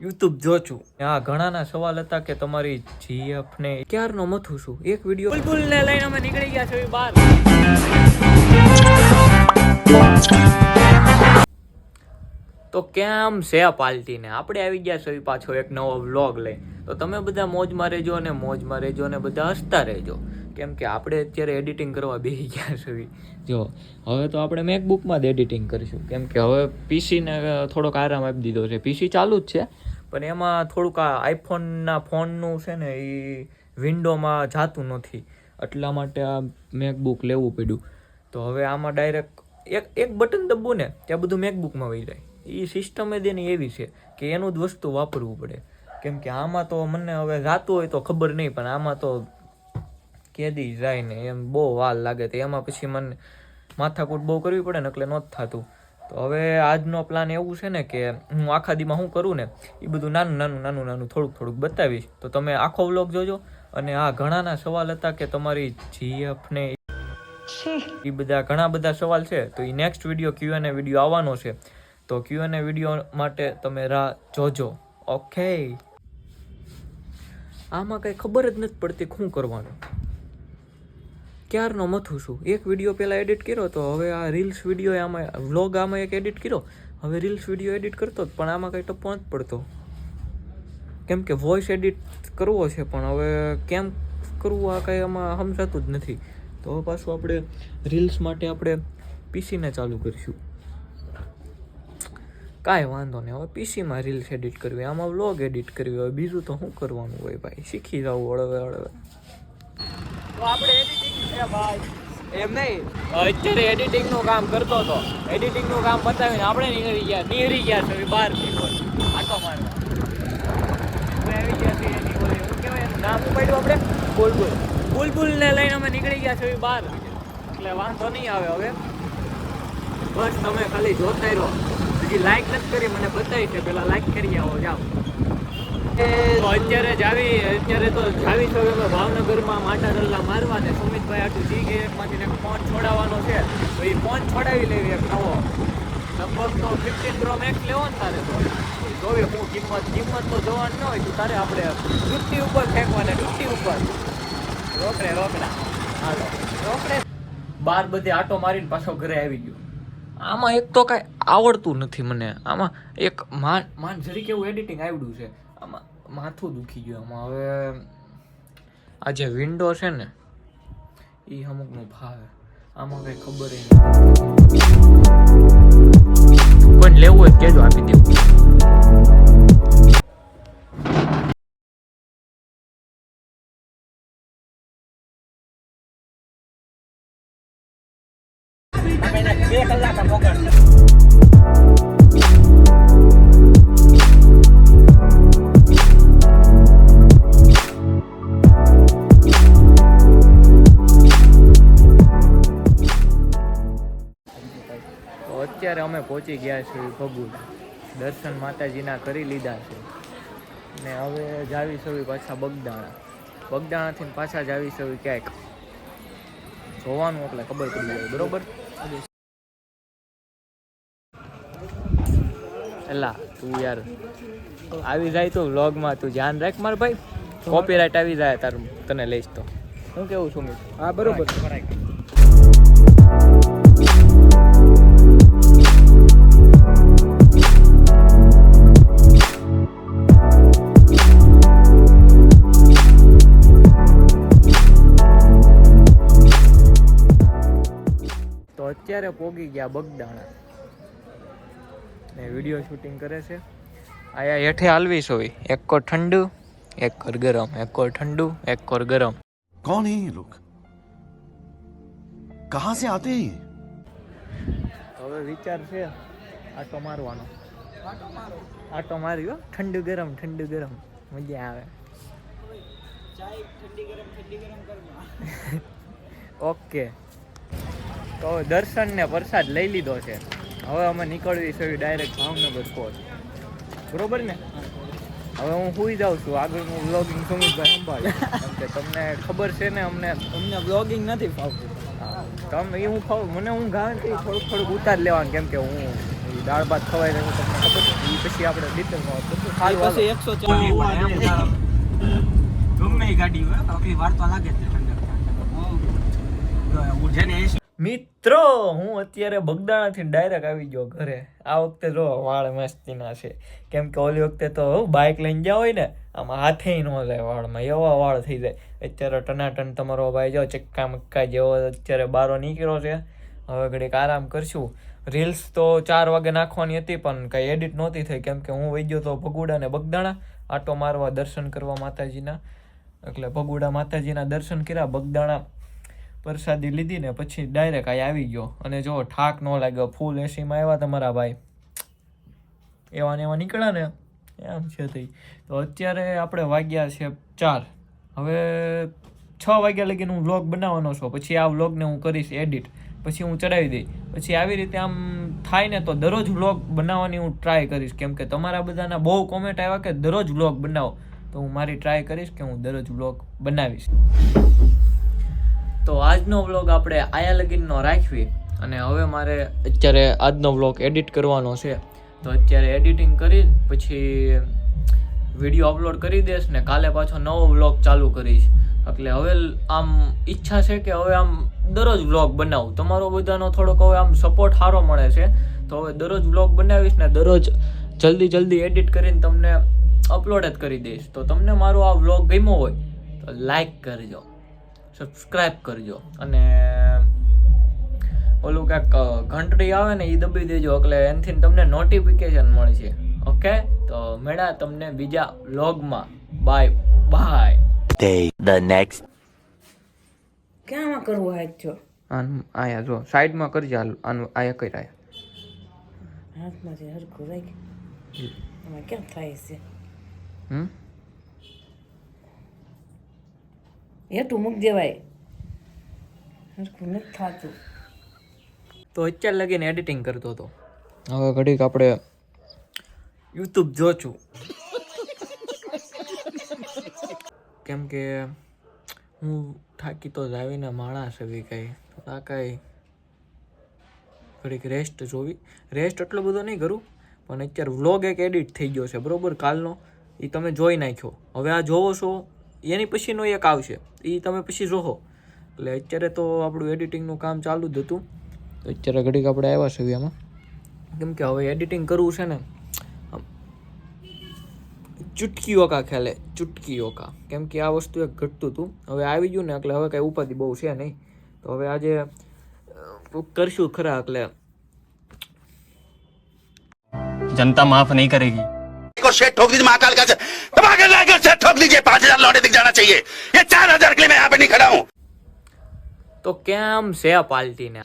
YouTube જો છું આ ઘણાના સવાલ હતા કે તમારી જીએફ ને ક્યારનો મથું છું એક વીડિયો બુલબુલ ને લઈને અમે નીકળી ગયા છીએ બહાર. તો કેમ છે પાલટીને? આપણે આવી ગયા છે પાછો એક નવો વ્લોગ લઈ તો તમે બધા મોજમાં રહેજો અને મોજમાં રહેજો અને બધા હસતા રહેજો. કેમ કે આપણે અત્યારે એડિટિંગ કરવા બેસી ગયા છે જો હવે તો આપણે મેકબુકમાં જ એડિટિંગ કરીશું. કેમ કે હવે પીસીને થોડોક આરામ આપી દીધો છે. પીસી ચાલુ જ છે. પણ એમાં થોડુંક આ આઈફોનના ફોનનું છે ને એ વિન્ડોમાં જાતું નથી. એટલા માટે આ મેકબુક લેવું પડ્યું. તો હવે આમાં ડાયરેક્ટ એક એક બટન દબવું ને, ત્યાં બધું મેકબુકમાં વહી જાય. એ સિસ્ટમ જ એની એવી છે કે એનું જ વસ્તુ વાપરવું પડે. કેમ કે આમાં તો મને હવે જાતું હોય તો ખબર નહીં, પણ આમાં તો કેદી જાય ને, એમ બહુ વાર લાગે. તો એમાં પછી મને માથાકૂટ બહુ કરવી પડે ને એટલે નહોતું થતું. તો હવે આજનો પ્લાન એવું છે ને કે હું આખા દીમાં શું કરું ને એ બધું નાનું નાનું નાનું નાનું થોડુંક થોડુંક બતાવીશ. તો તમે આખો વ્લોગ જોજો અને આ ઘણાના સવાલ હતા કે તમારી જીએફને એ બધા ઘણા બધા સવાલ છે. તો એ નેક્સ્ટ વીડિયો ક્યુ અને વીડિયો આવવાનો છે. તો ક્યુ અને વીડિયો માટે તમે રાહ જોજો. ઓકે આમાં કંઈ ખબર જ નથી પડતી શું કરવાનું. ક્યારનો મથું છું? એક વીડિયો પહેલાં એડિટ કર્યો તો હવે આ રીલ્સ વીડિયો આમાં વ્લોગ આમાં એક એડિટ કર્યો. હવે રીલ્સ વીડિયો એડિટ કરતો પણ આમાં કંઈ ટપો નથી પડતો. કેમ કે વોઇસ એડિટ કરવો છે, પણ હવે કેમ કરવું, આ કંઈ આમાં સમજાતું જ નથી. તો હવે પાછું આપણે રીલ્સ માટે આપણે પીસીને ચાલુ કરીશું. કાંઈ વાંધો નહીં, હવે પીસીમાં રીલ્સ એડિટ કરવી, આમાં વ્લોગ એડિટ કરવી હોય બીજું તો શું કરવાનું હોય ભાઈ? શીખી જાવ હળવે હળવે. તો આપણે એડિટિંગ છે ભાઈ. એમ નહીં. અત્યારે એડિટિંગનું કામ કરતો હતો. એડિટિંગનું કામ પતાવીને આપણે નીકળી ગયા. નીકળી ગયા છે બહારથી આટો મારવા. આવી ગયા છીએ એની ઓલી શું કહેવાય નામ શું પાડ્યું આપણે? બુલબુલ. બુલબુલ ને લઈને અમે નીકળી ગયા છે બહાર. એટલે વાંધો નહીં આવે હવે. બસ તમે ખાલી જોતા રહો. હજી લાઈક નથી કરી મને બતાવી છે. પેલા લાઈક કરી આવો જાઓ. તો અત્યારે જાવી અત્યારે તો જાવી છો અમે ભાવનગરમાં માટા ડલ્લા મારવા ને સુમિતભાઈ આટલું જી કે એકમાંથી એક ફોન છોડાવવાનો છે. તો એ ફોન છોડાવી લેવી એક નવો. લગભગ તો ફિફ્ટીન પ્રો મેક્સ લેવો ને તારે તો. જોવે હું કિંમત કિંમત તો જોવાની ન હોય તો તારે આપણે ડૂબટી ઉપર ફેંકવાના ડૂબટી ઉપર. રોકડે, રોકડા. હાલો. રોકડે. બાર બધે આટો મારીને પાછો ઘરે આવી ગયો. આમાં એક તો કાંઈ આવડતું નથી મને. આમાં એક માન માન જરીક એવું એડિટિંગ આવડ્યું છે. આમાં માથું દુખી ગયું આમાં હવે આ જે વિન્ડો છે ને એ અમુકનું ભાવે. આમાં કઈ ખબર નહીં કોઈને લેવું હોય કેજો કહેજો આપી દેવું. તો અત્યારે અમે પહોંચી ગયા છીએ ભગુલ દર્શન માતાજીના કરી લીધા છે. ને હવે જાવી સવી પાછા બગદાણા. બગદાણાથી પાછા જાવી સવી ક્યાંક. જોવાનું એટલે ખબર પડી જાય. બરોબર? એલા તું યાર આવી જાય તો વ્લોગમાં તું ધ્યાન રાખ માર ભાઈ. કોપીરાઇટ આવી જાય તારું તને લઈશ તો. હું કેવું છું મિત્ર? હા બરોબર. અત્યારે પોગી ગયા બગદાણા ને વિડીયો શૂટિંગ કરે છે આયા હેઠે હાલવી સોય એક કોર ઠંડુ એક કોર ગરમ એક કોર ઠંડુ એક કોર ગરમ कौन है ये लोग कहां से आते हैं ये તો હવે વિચાર છે આટો મારવાનો આટો માર્યો ઠંડુ ગરમ ઠંડુ ગરમ મજા આવે ઓકે તો દર્શન ને પ્રસાદ લઈ લીધો છે. હવે અમે નીકળવી છે ડાયરેક્ટ ભાવનગર કોચ બરોબર ને? હવે હું સુઈ જાઉં છું. આગળનું વ્લોગિંગ સુમિતભાઈ સંભાળે. તમને ખબર છે ને અમને અમને બ્લોગિંગ નથી ફાવતું. તમે એ હું ખાવ મને હું ગાણ કે થોડુંક થોડુંક ઉતાર લેવાનું કેમ કે હું દાળ ભાત ખવાય છે તમને ખબર છે પછી આપણે ડિટેલમાં પછી એકસો ચાલીસ ગમે એ ગાડી હોય આપણી વાર તો લાગે ઠંડક. છે ને એસી મિત્રો, હું અત્યારે બગદાણાથી ડાયરેક્ટ આવી ગયો ઘરે. આ વખતે જો વાળ મસ્તીના છે. કેમ કે ઓલી વખતે તો બાઇક લઈને ગયા હોય ને, આમાં હાથે ન જાય વાળમાં, એવા વાળ થઈ જાય. અત્યારે ટનાટન તમારો ભાઈ જો ચક્કા મક્કા જેવો અત્યારે બારો નીકળ્યો છે. હવે ઘડીક આરામ કરશું. રીલ્સ તો ચાર વાગે નાખવાની હતી, પણ કાંઈ એડિટ નહોતી થઈ. કેમ કે હું વહી ગયો તો ભગુડા ને બગદાણા, આટો મારવા દર્શન કરવા માતાજીના. એટલે ભગુડા માતાજીના દર્શન કર્યા, બગદાણા પ્રસાદી લીધી ને પછી ડાયરેક્ટ અહીં આવી ગયો. અને જો ઠાક ન લાગ્યો ફૂલ એસીમાં આવ્યા તમારા ભાઈ. એવા ને એવા નીકળ્યા ને? એમ છે થઈ તો અત્યારે આપણે વાગ્યા છે ચાર. હવે છ વાગ્યા લગીને હું વ્લોગ બનાવવાનો છું. પછી આ વ્લોગને હું કરીશ એડિટ પછી હું ચડાવી દઈ પછી આવી રીતે આમ થાય ને તો દરરોજ વ્લોગ બનાવવાની હું ટ્રાય કરીશ. કેમ કે તમારા બધાના બહુ કોમેન્ટ આવ્યા કે દરરોજ વ્લોગ બનાવો. તો હું મારી ટ્રાય કરીશ કે હું દરરોજ વ્લોગ બનાવીશ. તો આજનો વ્લોગ આપણે આયા લગીનનો રાખવી અને હવે મારે અત્યારે આજનો વ્લોગ એડિટ કરવાનો છે. તો અત્યારે એડિટિંગ કરી પછી વીડિયો અપલોડ કરી દઈશ ને કાલે પાછો નવો વ્લોગ ચાલુ કરીશ. એટલે હવે આમ ઈચ્છા છે કે હવે આમ દરરોજ વ્લોગ બનાવું. તમારો બધાનો થોડોક હવે આમ સપોર્ટ સારો મળે છે. તો હવે દરરોજ વ્લોગ બનાવીશ ને દરરોજ જલ્દી જલ્દી એડિટ કરીને તમને અપલોડ જ કરી દઈશ. તો તમને મારો આ વ્લોગ ગમ્યો હોય તો લાઈક કરજો. સબસ્ક્રાઇબ કરજો. અને ઓલું કાંઈક ઘંટડી આવે ને એ દબી દેજો. એટલે એનાથી તમને નોટિફિકેશન મળશે ઓકે તો મેળા તમને બીજા વ્લોગમાં બાય બાય ધ નેક્સ્ટ ક્યાંમાં કરવું હાથ જો? આનું આયા જો સાઈડમાં કરજે હાલ. આનું આયા કઈ આયા હાથમાંથી હરખું રાખ. એમાં કેમ થાય છે? હમ? હેઠું મૂક દેવાય. હરખું નથી થતું. તો અત્યાર લગીને એડિટિંગ કરતો હતો. હવે ઘડીક આપણે યુટ્યુબ જોશું. કેમ કે હું થાકી તો જ આવીને માણસ એવી કઈ. આ કઈ ઘડીક રેસ્ટ જોવી. રેસ્ટ એટલો બધો નહીં કરું પણ અત્યારે વ્લોગ એક એડિટ થઈ ગયો છે બરોબર? કાલનો. એ તમે જોઈ નાખ્યો. હવે આ જોવો છો એની પછીનો એક આવશે. એ તમે પછી જોહો. એટલે અત્યારે તો આપણું એડિટિંગનું કામ ચાલુ જ હતું. તો અત્યારે ઘડીક આપણે આવ્યા છીએ એમાં. કેમ કે હવે એડિટિંગ કરવું છે ને ચૂટકી ઓકા ખેલે ચૂટકી ઓકા કેમ કે આ વસ્તુ એક ઘટતું હતું. હવે આવી ગયું ને, એટલે હવે કંઈ ઉપાધિ બહુ છે નહીં. તો હવે આજે કરશું ખરા, એટલે. જનતા માફ નહીં કરેગી. को शेट ठोक दीजिए महाकाल का धमाके लाकर शेट ठोक दीजिए पांच हजार लौटे दिख जाना चाहिए ये चार हजार के लिए मैं यहाँ पे नहीं खड़ा हूँ તો કેમ છે પાર્ટીને